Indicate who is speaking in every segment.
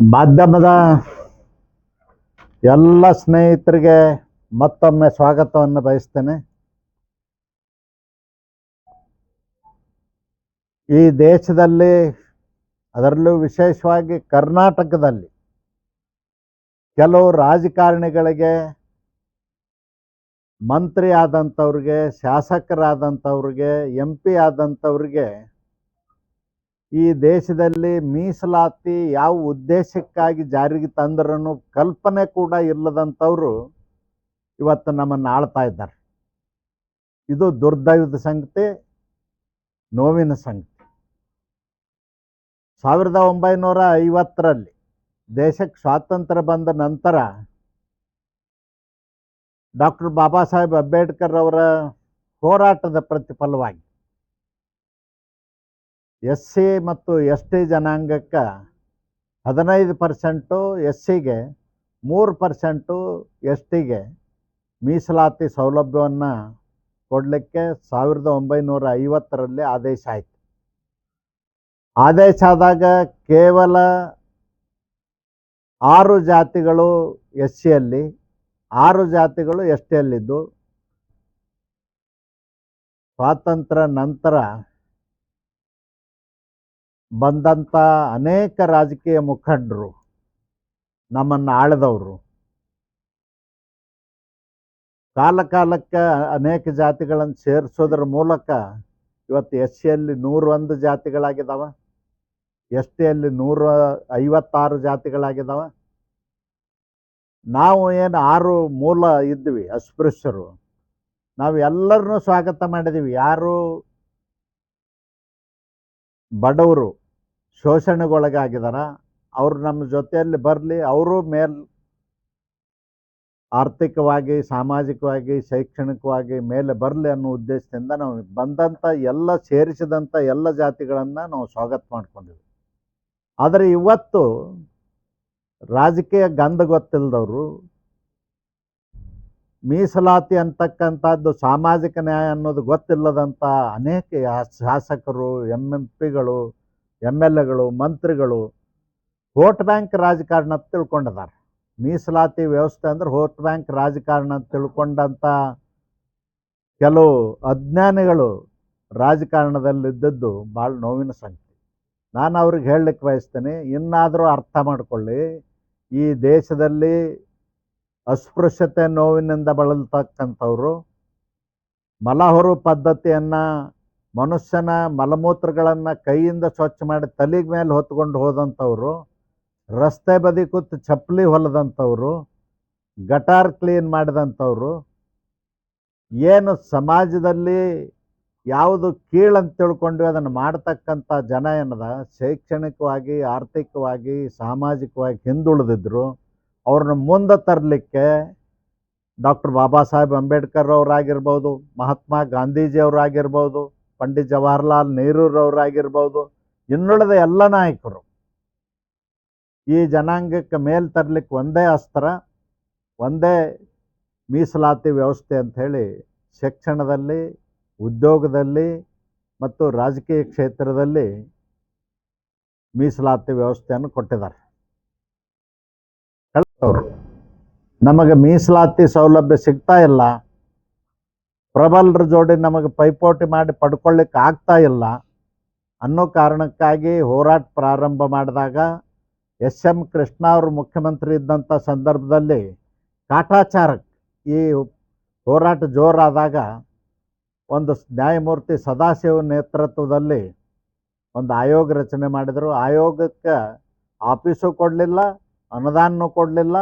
Speaker 1: ಮಾಧ್ಯಮದ ಎಲ್ಲ ಸ್ನೇಹಿತರಿಗೆ ಮತ್ತೊಮ್ಮೆ ಸ್ವಾಗತವನ್ನು ಬಯಸ್ತೇನೆ. ಈ ದೇಶದಲ್ಲಿ ಅದರಲ್ಲೂ ವಿಶೇಷವಾಗಿ ಕರ್ನಾಟಕದಲ್ಲಿ ಕೆಲವು ರಾಜಕಾರಣಿಗಳಿಗೆ ಮಂತ್ರಿ ಆದಂಥವ್ರಿಗೆ ಶಾಸಕರಾದಂಥವ್ರಿಗೆ ಎಂ ಪಿ ಆದಂಥವ್ರಿಗೆ ಈ ದೇಶದಲ್ಲಿ ಮೀಸಲಾತಿ ಯಾವ ಉದ್ದೇಶಕ್ಕಾಗಿ ಜಾರಿಗೆ ತಂದ್ರೂ ಕಲ್ಪನೆ ಕೂಡ ಇಲ್ಲದಂಥವರು ಇವತ್ತು ನಮ್ಮನ್ನು ಆಳ್ತಾ ಇದ್ದಾರೆ. ಇದು ದುರ್ದೈವದ ಸಂಗತಿ, ನೋವಿನ ಸಂಗತಿ. ಸಾವಿರದ ಒಂಬೈನೂರ ಐವತ್ತರಲ್ಲಿ ದೇಶಕ್ಕೆ ಸ್ವಾತಂತ್ರ್ಯ ಬಂದ ನಂತರ ಡಾಕ್ಟರ್ ಬಾಬಾ ಸಾಹೇಬ್ ಅಂಬೇಡ್ಕರ್ ಅವರ ಹೋರಾಟದ ಪ್ರತಿಫಲವಾಗಿ ಎಸ್ ಸಿ ಮತ್ತು ಎಸ್ ಟಿ ಜನಾಂಗಕ್ಕೆ ಹದಿನೈದು ಪರ್ಸೆಂಟು ಎಸ್ ಸಿಗೆ ಮೂರು ಪರ್ಸೆಂಟು ಎಸ್ ಟಿಗೆ ಮೀಸಲಾತಿ ಸೌಲಭ್ಯವನ್ನು ಕೊಡಲಿಕ್ಕೆ ಸಾವಿರದ ಒಂಬೈನೂರ ಐವತ್ತರಲ್ಲಿ ಆದೇಶ ಆಯಿತು. ಆದೇಶ ಆದಾಗ ಕೇವಲ ಆರು ಜಾತಿಗಳು ಎಸ್ ಸಿಯಲ್ಲಿ ಆರು ಜಾತಿಗಳು ಎಸ್ ಟಿಯಲ್ಲಿದ್ದು ಸ್ವಾತಂತ್ರ್ಯ ನಂತರ ಬಂದಂಥ ಅನೇಕ ರಾಜಕೀಯ ಮುಖಂಡರು ನಮ್ಮನ್ನು ಆಳಿದವರು. ಕಾಲ ಕಾಲಕ್ಕೆ ಅನೇಕ ಜಾತಿಗಳನ್ನು ಸೇರಿಸೋದ್ರ ಮೂಲಕ ಇವತ್ತು ಎಸ್ ಸಿಯಲ್ಲಿ ನೂರೊಂದು ಜಾತಿಗಳಾಗಿದ್ದಾವೆ ಎಸ್ ಟಿಯಲ್ಲಿ ನೂರ ಐವತ್ತಾರು ಜಾತಿಗಳಾಗಿದ್ದಾವ ನಾವು ಏನು ಆರು ಮೂಲ ಇದ್ವಿ, ಅಸ್ಪೃಶ್ಯರು. ನಾವು ಎಲ್ಲರನ್ನೂ ಸ್ವಾಗತ ಮಾಡಿದ್ದೀವಿ ಯಾರು? ಬಡವರು, ಶೋಷಣೆಗೊಳಗಾಗಿದಾರ. ಅವರು ನಮ್ಮ ಜೊತೆಯಲ್ಲಿ ಬರಲಿ, ಅವರು ಮೇಲ್ ಆರ್ಥಿಕವಾಗಿ, ಸಾಮಾಜಿಕವಾಗಿ, ಶೈಕ್ಷಣಿಕವಾಗಿ ಮೇಲೆ ಬರಲಿ ಅನ್ನೋ ಉದ್ದೇಶದಿಂದ ನಾವು ಬಂದಂಥ ಎಲ್ಲ ಸೇರಿಸಿದಂಥ ಎಲ್ಲ ಜಾತಿಗಳನ್ನು ನಾವು ಸ್ವಾಗತ ಮಾಡ್ಕೊಂಡಿದ್ವಿ. ಆದರೆ ಇವತ್ತು ರಾಜಕೀಯ ಗಂಧ ಗೊತ್ತಿಲ್ಲದವರು ಮೀಸಲಾತಿ ಅಂತಕ್ಕಂಥದ್ದು ಸಾಮಾಜಿಕ ನ್ಯಾಯ ಅನ್ನೋದು ಗೊತ್ತಿಲ್ಲದಂಥ ಅನೇಕ ಶಾಸಕರು ಎಂ ಎಂ ಪಿಗಳು ಎಂ ಎಲ್ ಎಗಳು ಮಂತ್ರಿಗಳು ವೋಟ್ ಬ್ಯಾಂಕ್ ರಾಜಕಾರಣ ತಿಳ್ಕೊಂಡಿದ್ದಾರೆ. ಮೀಸಲಾತಿ ವ್ಯವಸ್ಥೆ ಅಂದ್ರೆ ವೋಟ್ ಬ್ಯಾಂಕ್ ರಾಜಕಾರಣ ಅಂತ ತಿಳ್ಕೊಂಡಂಥ ಕೆಲವು ಅಜ್ಞಾನಿಗಳು ರಾಜಕಾರಣದಲ್ಲಿದ್ದದ್ದು ಭಾಳ ನೋವಿನ ಸಂಗತಿ. ನಾನು ಅವ್ರಿಗೆ ಹೇಳಲಿಕ್ಕೆ ಬಯಸ್ತೇನೆ, ಇನ್ನಾದರೂ ಅರ್ಥ ಮಾಡಿಕೊಳ್ಳಿ. ಈ ದೇಶದಲ್ಲಿ ಅಸ್ಪೃಶ್ಯತೆ ನೋವಿನಿಂದ ಬಳಲ್ತಕ್ಕಂಥವ್ರು, ಮಲಹೊರು ಪದ್ಧತಿಯನ್ನು ಮನುಷ್ಯನ ಮಲಮೂತ್ರಗಳನ್ನು ಕೈಯಿಂದ ಸ್ವಚ್ಛ ಮಾಡಿ ತಲೆಗೆ ಮೇಲೆ ಹೊತ್ಕೊಂಡು ಹೋದಂಥವ್ರು, ರಸ್ತೆ ಬದಿ ಕೂತು ಚಪ್ಪಲಿ ಹೊಲದಂಥವ್ರು, ಗಟಾರ್ ಕ್ಲೀನ್ ಮಾಡಿದಂಥವ್ರು, ಏನು ಸಮಾಜದಲ್ಲಿ ಯಾವುದು ಕೀಳಂತ ತಿಳ್ಕೊಂಡು ಅದನ್ನು ಮಾಡ್ತಕ್ಕಂಥ ಜನ ಏನದ, ಶೈಕ್ಷಣಿಕವಾಗಿ, ಆರ್ಥಿಕವಾಗಿ, ಸಾಮಾಜಿಕವಾಗಿ ಹಿಂದುಳಿದಿದ್ರು, ಅವ್ರನ್ನ ಮುಂದೆ ತರಲಿಕ್ಕೆ ಡಾಕ್ಟರ್ ಬಾಬಾ ಸಾಹೇಬ್ ಅಂಬೇಡ್ಕರ್ ಅವರಾಗಿರ್ಬೋದು, ಮಹಾತ್ಮ ಗಾಂಧೀಜಿ ಅವರಾಗಿರ್ಬೋದು, ಪಂಡಿತ್ ಜವಾಹರ್ಲಾಲ್ ನೆಹರೂರವರಾಗಿರ್ಬೋದು ಇನ್ನುಳಿದ ಎಲ್ಲ ನಾಯಕರು. ಈ ಜನಾಂಗಕ್ಕೆ ಮೇಲ್ ತರಲಿಕ್ಕೆ ಒಂದೇ ಅಸ್ತ್ರ, ಒಂದೇ ಮೀಸಲಾತಿ ವ್ಯವಸ್ಥೆ ಅಂಥೇಳಿ ಶಿಕ್ಷಣದಲ್ಲಿ ಉದ್ಯೋಗದಲ್ಲಿ ಮತ್ತು ರಾಜಕೀಯ ಕ್ಷೇತ್ರದಲ್ಲಿ ಮೀಸಲಾತಿ ವ್ಯವಸ್ಥೆಯನ್ನು ಕೊಟ್ಟಿದ್ದಾರೆ. ನಮಗೆ ಮೀಸಲಾತಿ ಸೌಲಭ್ಯ ಸಿಗ್ತಾ ಇಲ್ಲ. ಪ್ರಬಲರ ಜೋಡಿ ನಮಗೆ ಪೈಪೋಟಿ ಮಾಡಿ ಪಡ್ಕೊಳ್ಳಿಕ್ಕೆ ಆಗ್ತಾ ಇಲ್ಲ. ಅನ್ನೋ ಕಾರಣಕ್ಕಾಗಿ ಹೋರಾಟ ಪ್ರಾರಂಭ ಮಾಡಿದಾಗ ಎಸ್ ಎಂ ಕೃಷ್ಣ ಅವರು ಮುಖ್ಯಮಂತ್ರಿ ಇದ್ದಂಥ ಸಂದರ್ಭದಲ್ಲಿ ಕಾಟಾಚಾರಕ್ಕೆ ಈ ಹೋರಾಟ ಜೋರಾದಾಗ ಒಂದು ನ್ಯಾಯಮೂರ್ತಿ ಸದಾಶಿವ ನೇತೃತ್ವದಲ್ಲಿ ಒಂದು ಆಯೋಗ ರಚನೆ ಮಾಡಿದರು. ಆಯೋಗಕ್ಕೆ ಆಫೀಸು ಕೊಡಲಿಲ್ಲ, ಅನುದಾನನೂ ಕೊಡಲಿಲ್ಲ.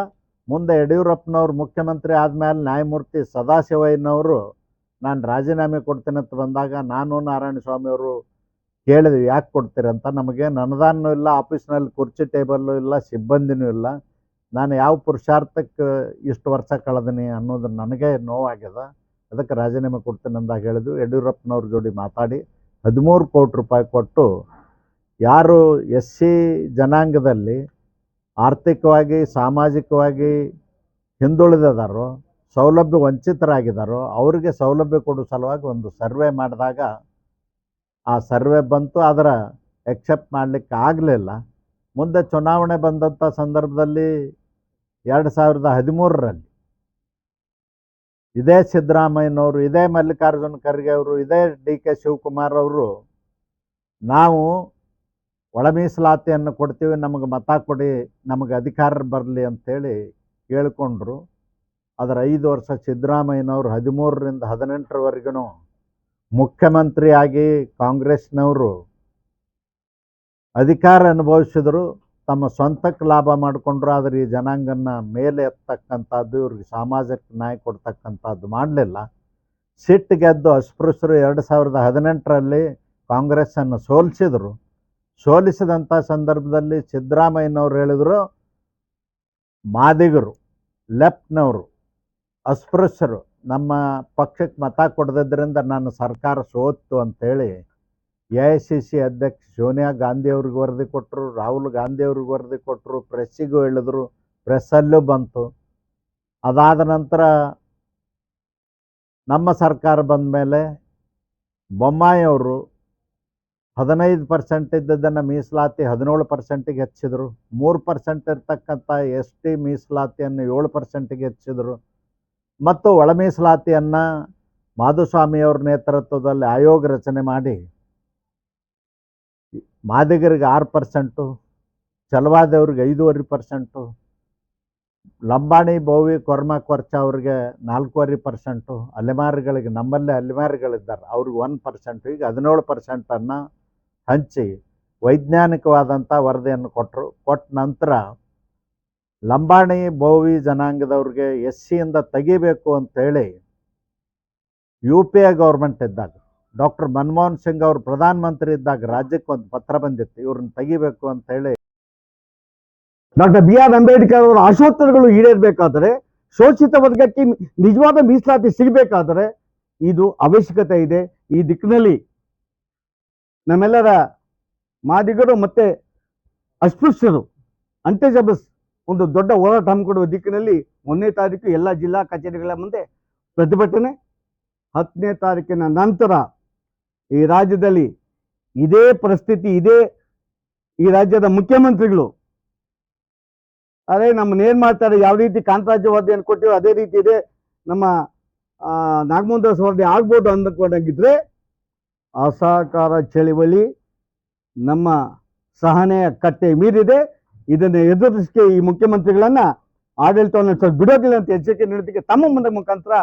Speaker 1: ಮುಂದೆ ಯಡಿಯೂರಪ್ಪನವ್ರು ಮುಖ್ಯಮಂತ್ರಿ ಆದಮೇಲೆ ನ್ಯಾಯಮೂರ್ತಿ ಸದಾಶಿವಯ್ಯನವರು, ನಾನು ರಾಜೀನಾಮೆ ಕೊಡ್ತೀನಿ ಅಂತ ಬಂದಾಗ ನಾನು ನಾರಾಯಣ ಸ್ವಾಮಿಯವರು ಕೇಳಿದ್ವಿ, ಯಾಕೆ ಕೊಡ್ತೀರಂತ ನಮಗೆ ಅನುದಾನನೂ ಇಲ್ಲ, ಆಫೀಸ್ನಲ್ಲಿ ಕುರ್ಚಿ ಟೇಬಲ್ಲು ಇಲ್ಲ, ಸಿಬ್ಬಂದಿನೂ ಇಲ್ಲ. ನಾನು ಯಾವ ಪುರುಷಾರ್ಥಕ್ಕೆ ಇಷ್ಟು ವರ್ಷ ಕಳೆದೀನಿ ಅನ್ನೋದು ನನಗೆ ನೋವಾಗ್ಯದ. ಅದಕ್ಕೆ ರಾಜೀನಾಮೆ ಕೊಡ್ತೀನಿ ಅಂದಾಗ ಹೇಳಿದ್ವಿ ಯಡಿಯೂರಪ್ಪನವ್ರ ಜೋಡಿ ಮಾತಾಡಿ ಹದಿಮೂರು ಕೋಟಿ ರೂಪಾಯಿ ಕೊಟ್ಟು ಯಾರು ಎಸ್ ಸಿ ಜನಾಂಗದಲ್ಲಿ ಆರ್ಥಿಕವಾಗಿ, ಸಾಮಾಜಿಕವಾಗಿ ಹಿಂದುಳಿದಿದಾರೋ, ಸೌಲಭ್ಯ ವಂಚಿತರಾಗಿದ್ದಾರೋ ಅವರಿಗೆ ಸೌಲಭ್ಯ ಕೊಡೋ ಸಲುವಾಗಿ ಒಂದು ಸರ್ವೆ ಮಾಡಿದಾಗ ಆ ಸರ್ವೆ ಬಂತು. ಅದರ ಎಕ್ಸೆಪ್ಟ್ ಮಾಡಲಿಕ್ಕೆ ಆಗಲಿಲ್ಲ. ಮುಂದೆ ಚುನಾವಣೆ ಬಂದಂಥ ಸಂದರ್ಭದಲ್ಲಿ ಎರಡು ಸಾವಿರದ ಹದಿಮೂರರಲ್ಲಿ ಇದೇ ಸಿದ್ದರಾಮಯ್ಯನವರು, ಇದೇ ಮಲ್ಲಿಕಾರ್ಜುನ ಖರ್ಗೆ ಅವರು, ಇದೇ ಡಿ ಕೆ ಶಿವಕುಮಾರ್ ಅವರು, ನಾವು ಒಳ ಮೀಸಲಾತಿಯನ್ನು ಕೊಡ್ತೀವಿ, ನಮಗೆ ಮತ ಕೊಡಿ, ನಮಗೆ ಅಧಿಕಾರ ಬರಲಿ ಅಂಥೇಳಿ ಕೇಳಿಕೊಂಡ್ರು. ಅದರ ಐದು ವರ್ಷ ಸಿದ್ದರಾಮಯ್ಯನವರು ಹದಿಮೂರರಿಂದ ಹದಿನೆಂಟರವರೆಗೂ ಮುಖ್ಯಮಂತ್ರಿಯಾಗಿ ಕಾಂಗ್ರೆಸ್ನವರು ಅಧಿಕಾರ ಅನುಭವಿಸಿದ್ರು. ತಮ್ಮ ಸ್ವಂತಕ್ಕೆ ಲಾಭ ಮಾಡಿಕೊಂಡ್ರು, ಆದರೆ ಈ ಜನಾಂಗನ ಮೇಲೆ ಎತ್ತಕ್ಕಂಥದ್ದು, ಇವ್ರಿಗೆ ಸಾಮಾಜಿಕ ನ್ಯಾಯ ಕೊಡ್ತಕ್ಕಂಥದ್ದು ಮಾಡಲಿಲ್ಲ. ಸಿಟ್ಟು ಗೆದ್ದು ಅಸ್ಪೃಶ್ಯರು ಎರಡು ಸಾವಿರದ ಹದಿನೆಂಟರಲ್ಲಿ ಕಾಂಗ್ರೆಸ್ಸನ್ನು ಸೋಲಿಸಿದರು. ಸೋಲಿಸಿದಂಥ ಸಂದರ್ಭದಲ್ಲಿ ಸಿದ್ದರಾಮಯ್ಯನವ್ರು ಹೇಳಿದರು, ಮಾದಿಗರು, ಲೆಫ್ಟ್ನವರು, ಅಸ್ಪೃಶ್ಯರು, ನಮ್ಮ ಪಕ್ಷಕ್ಕೆ ಮತ ಕೊಡದಿದ್ದರಿಂದ ನನ್ನ ಸರ್ಕಾರ ಸೋತು ಅಂತೇಳಿ ಎ ಐ ಸಿ ಸಿ ಅಧ್ಯಕ್ಷ ಸೋನಿಯಾ ಗಾಂಧಿ ಅವ್ರಿಗೆ ವರದಿ ಕೊಟ್ಟರು, ರಾಹುಲ್ ಗಾಂಧಿ ಅವ್ರಿಗೆ ವರದಿ ಕೊಟ್ಟರು, ಪ್ರೆಸ್ಸಿಗೂ ಹೇಳಿದ್ರು, ಪ್ರೆಸ್ಸಲ್ಲೂ ಬಂತು. ಅದಾದ ನಂತರ ನಮ್ಮ ಸರ್ಕಾರ ಬಂದ ಮೇಲೆ ಬೊಮ್ಮಾಯಿ ಅವರು ಹದಿನೈದು ಪರ್ಸೆಂಟ್ ಇದ್ದದ್ದನ್ನು ಮೀಸಲಾತಿ ಹದಿನೇಳು ಪರ್ಸೆಂಟಿಗೆ ಹೆಚ್ಚಿದರು. ಮೂರು ಪರ್ಸೆಂಟ್ ಇರ್ತಕ್ಕಂಥ ಎಸ್ ಟಿ ಮೀಸಲಾತಿಯನ್ನು ಏಳು ಪರ್ಸೆಂಟಿಗೆ ಹೆಚ್ಚಿದರು. ಮತ್ತು ಒಳ ಮೀಸಲಾತಿಯನ್ನು ಮಾಧುಸ್ವಾಮಿಯವ್ರ ನೇತೃತ್ವದಲ್ಲಿ ಆಯೋಗ ರಚನೆ ಮಾಡಿ ಮಾದಿಗರಿಗೆ ಆರು ಪರ್ಸೆಂಟು ಚಲವಾದವ್ರಿಗೆ ಐದೂವರೆ ಪರ್ಸೆಂಟು, ಲಂಬಾಣಿ ಬೋವಿ ಕೊರ್ಮ, ಕೊರ್ಚ ಅವ್ರಿಗೆ ನಾಲ್ಕೂವರೆ ಪರ್ಸೆಂಟು, ಅಲೆಮಾರಿಗಳಿಗೆ ನಮ್ಮಲ್ಲೇ ಅಲೆಮಾರಿಗಳಿದ್ದಾರೆ, ಅವ್ರಿಗೆ ಒಂದು ಪರ್ಸೆಂಟು, ಈಗ ಹದಿನೇಳು ಪರ್ಸೆಂಟನ್ನು ಹಂಚಿ ವೈಜ್ಞಾನಿಕವಾದಂಥ ವರದಿಯನ್ನು ಕೊಟ್ಟರು. ಕೊಟ್ಟ ನಂತರ ಲಂಬಾಣಿ ಬೋವಿ ಜನಾಂಗದವ್ರಿಗೆ ಎಸ್ ಸಿಯಿಂದ ತೆಗಿಬೇಕು ಅಂತೇಳಿ ಯು ಪಿ ಎ ಗೌರ್ಮೆಂಟ್ ಇದ್ದಾಗ ಡಾಕ್ಟರ್ ಮನಮೋಹನ್ ಸಿಂಗ್ ಅವರು ಪ್ರಧಾನಮಂತ್ರಿ ಇದ್ದಾಗ ರಾಜ್ಯಕ್ಕೆ ಒಂದು ಪತ್ರ ಬಂದಿತ್ತು. ಇವ್ರನ್ನ ತೆಗಿಬೇಕು ಅಂತ ಹೇಳಿ.
Speaker 2: ಡಾಕ್ಟರ್ ಬಿ ಆರ್ ಅಂಬೇಡ್ಕರ್ ಅವರ ಆಶೋತ್ತರಗಳು ಈಡೇರಬೇಕಾದರೆ, ಶೋಷಿತ ವರ್ಗಕ್ಕೆ ನಿಜವಾದ ಮೀಸಲಾತಿ ಸಿಗಬೇಕಾದರೆ ಇದು ಅವಶ್ಯಕತೆ ಇದೆ. ಈ ದಿಕ್ಕಿನಲ್ಲಿ ನಮ್ಮೆಲ್ಲರ ಮಾದಿಗರು ಮತ್ತೆ ಅಸ್ಪೃಶ್ಯರು ಅಂಟೇಜಬಲ್ಸ್ ಒಂದು ದೊಡ್ಡ ಹೋರಾಟ ಹಮ್ಮಿಕೊಡುವ ದಿಕ್ಕಿನಲ್ಲಿ ಒಂದನೇ ತಾರೀಕು ಎಲ್ಲ ಜಿಲ್ಲಾ ಕಚೇರಿಗಳ ಮುಂದೆ ಪ್ರತಿಭಟನೆ, ಹತ್ತನೇ ತಾರೀಕಿನ ನಂತರ ಈ ರಾಜ್ಯದಲ್ಲಿ ಇದೇ ಪರಿಸ್ಥಿತಿ, ಇದೇ ಈ ರಾಜ್ಯದ ಮುಖ್ಯಮಂತ್ರಿಗಳು. ಅದೇ ನಮ್ಮನ್ನ ಏನ್ ಮಾಡ್ತಾರೆ, ಯಾವ ರೀತಿ ಕಾಂತರಾಜ್ಯ ವರದಿಯನ್ನು ಕೊಟ್ಟಿರೋ ಅದೇ ರೀತಿ ಇದೆ. ನಮ್ಮ ನಾಗಮೋಹನ್ ವರದಿ ಆಗ್ಬೋದು ಅಂದ್ಕೊಂಡಂಗಿದ್ರೆ ಅಸಹಕಾರ ಚಳವಳಿ ನಮ್ಮ ಸಹನೆಯ ಕಟ್ಟೆ ಮೀರಿದೆ. ಇದನ್ನು ಎದುರಿಸಕ್ಕೆ ಈ ಮುಖ್ಯಮಂತ್ರಿಗಳನ್ನ ಆಡಳಿತವನ್ನು ಬಿಡೋದಿಲ್ಲ ಅಂತ ಎಚ್ಚರಿಕೆ ನೀಡೋದಕ್ಕೆ ತಮ್ಮ ಮುಂದೆ ಮುಖಾಂತರ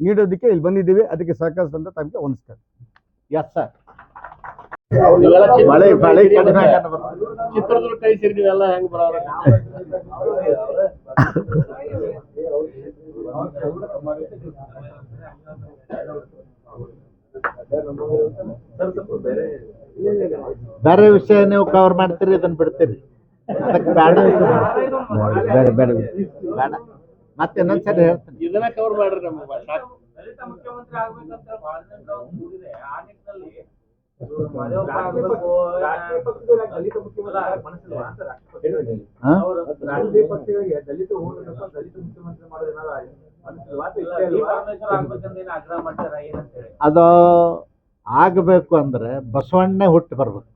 Speaker 2: ನೀಡೋದಕ್ಕೆ ಇಲ್ಲಿ ಬಂದಿದ್ದೀವಿ. ಅದಕ್ಕೆ ಸಹಕರಿಸಿದಂತ ತಮಗೆ ವಂದಿಸ್ತೇನೆ
Speaker 1: ಎಸ್ ಸರ್ ಮಳೆ ಮಳೆ ಕಡಿಮೆ.
Speaker 3: ಚಿತ್ರದುರ್ಗ ಕೈ ಸೇರಿ ನೀವೆಲ್ಲ ಹೆಂಗ್ ಬರೋರ
Speaker 1: ಬೇರೆ ವಿಷಯ ನೀವು ಕವರ್ ಮಾಡ್ತೀರಿ ಇದನ್ನ ಬಿಡ್ತೀರಿ. ಅದಕ್ಕೆ ಬೇಡ
Speaker 2: ಬೇಡ ಬೇಡ.
Speaker 1: ಬೇಡ. ಮತ್ತೆ ಇನ್ನೊಂದ್ಸರಿ ಹೇಳ್ತೀನಿ.
Speaker 3: ಇದನ್ನ ಕವರ್ ಮಾಡ್ರಿ ನಮ್ಮ ಸಾಕು
Speaker 4: ದಲಿತ ಮುಖ್ಯಮಂತ್ರಿ ಆಗ್ಬೇಕಂತ ಬಹಳ ಜನ ಆ ನಿಟ್ಟಿನಲ್ಲಿ ದಲಿತ ಮುಖ್ಯಮಂತ್ರಿ ದಲಿತ ಮುಖ್ಯಮಂತ್ರಿ
Speaker 1: ಅದು ಆಗಬೇಕು ಅಂದ್ರೆ ಬಸವಣ್ಣೆ ಹುಟ್ಟಿ ಬರ್ಬೇಕು.